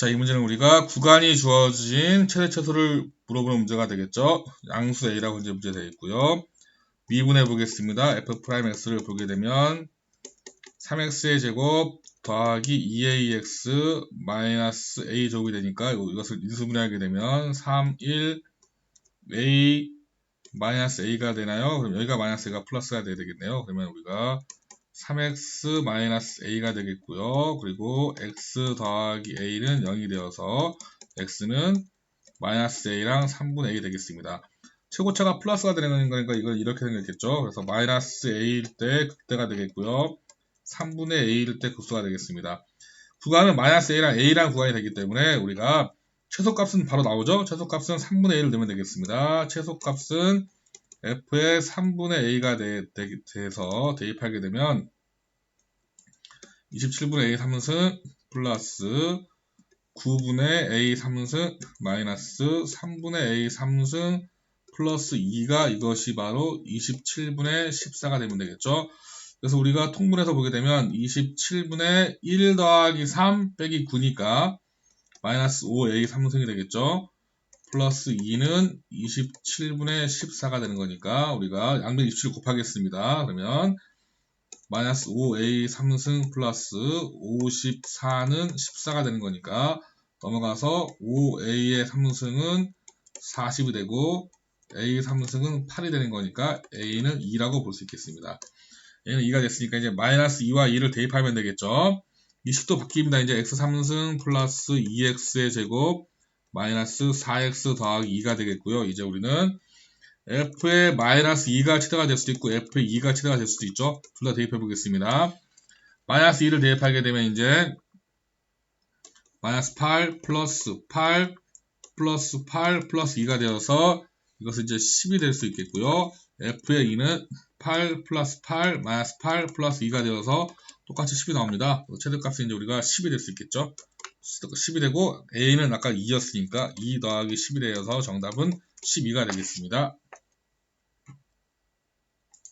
자, 이 문제는 우리가 구간이 주어진 최대 최소를 물어보는 문제가 되겠죠. 양수 A라고 이제 문제 되어 있고요. 미분해 보겠습니다. f'x를 보게 되면 3x의 제곱 더하기 2ax 마이너스 a 제곱이 되니까 이것을 인수분해하게 되면 3, 1, a 마이너스 a가 되나요? 그럼 여기가 마이너스 a가 플러스가 돼야 되겠네요. 그러면 우리가 3x 마이너스 a가 되겠고요. 그리고 x 더하기 a는 0이 되어서 x는 마이너스 a랑 3분의 a 되겠습니다. 최고차가 플러스가 되는 거니까 이걸 이렇게 생겼겠죠. 그래서 마이너스 a일 때 극대가 되겠고요. 3분의 a일 때 극소가 되겠습니다. 구간은 마이너스 a랑 a랑 구간이 되기 때문에 우리가 최소값은 바로 나오죠. 최소값은 3분의 a를 넣으면 되겠습니다. 최소값은 f의 3분의 a가 돼, 서 대입하게 되면 27분의 a 3승 플러스 9분의 a 3승 마이너스 3분의 a 3승 플러스 2가 이것이 바로 27분의 14가 되면 되겠죠. 그래서 우리가 통분해서 보게 되면 27분의 1 더하기 3 빼기 9니까 마이너스 5a 3승이 되겠죠. 플러스 2는 27분의 14가 되는 거니까 우리가 양변 27 곱하겠습니다. 그러면 마이너스 5a 3승 플러스 54는 14가 되는 거니까 넘어가서 5a의 3승은 40이 되고 a 3승은 8이 되는 거니까 a는 2라고 볼 수 있겠습니다. a는 2가 됐으니까 이제 마이너스 2와 2를 대입하면 되겠죠. 이 식도 바뀝니다. 이제 x 3승 플러스 2x의 제곱 마이너스 4x 더하기 2가 되겠고요. 이제 우리는 f의 마이너스 2가 최대가 될 수도 있고 f의 2가 최대가 될 수도 있죠. 둘 다 대입해 보겠습니다. 마이너스 2를 대입하게 되면 이제 마이너스 8 플러스 8 플러스 8 플러스 2가 되어서 이것은 이제 10이 될 수 있겠고요. f의 2는 8 플러스 8 마이너스 8 플러스 2가 되어서 똑같이 10이 나옵니다. 최대값은 이제 우리가 10이 될 수 있겠죠. 10이 되고 A는 아까 2였으니까 2 더하기 10이 되어서 정답은 12가 되겠습니다.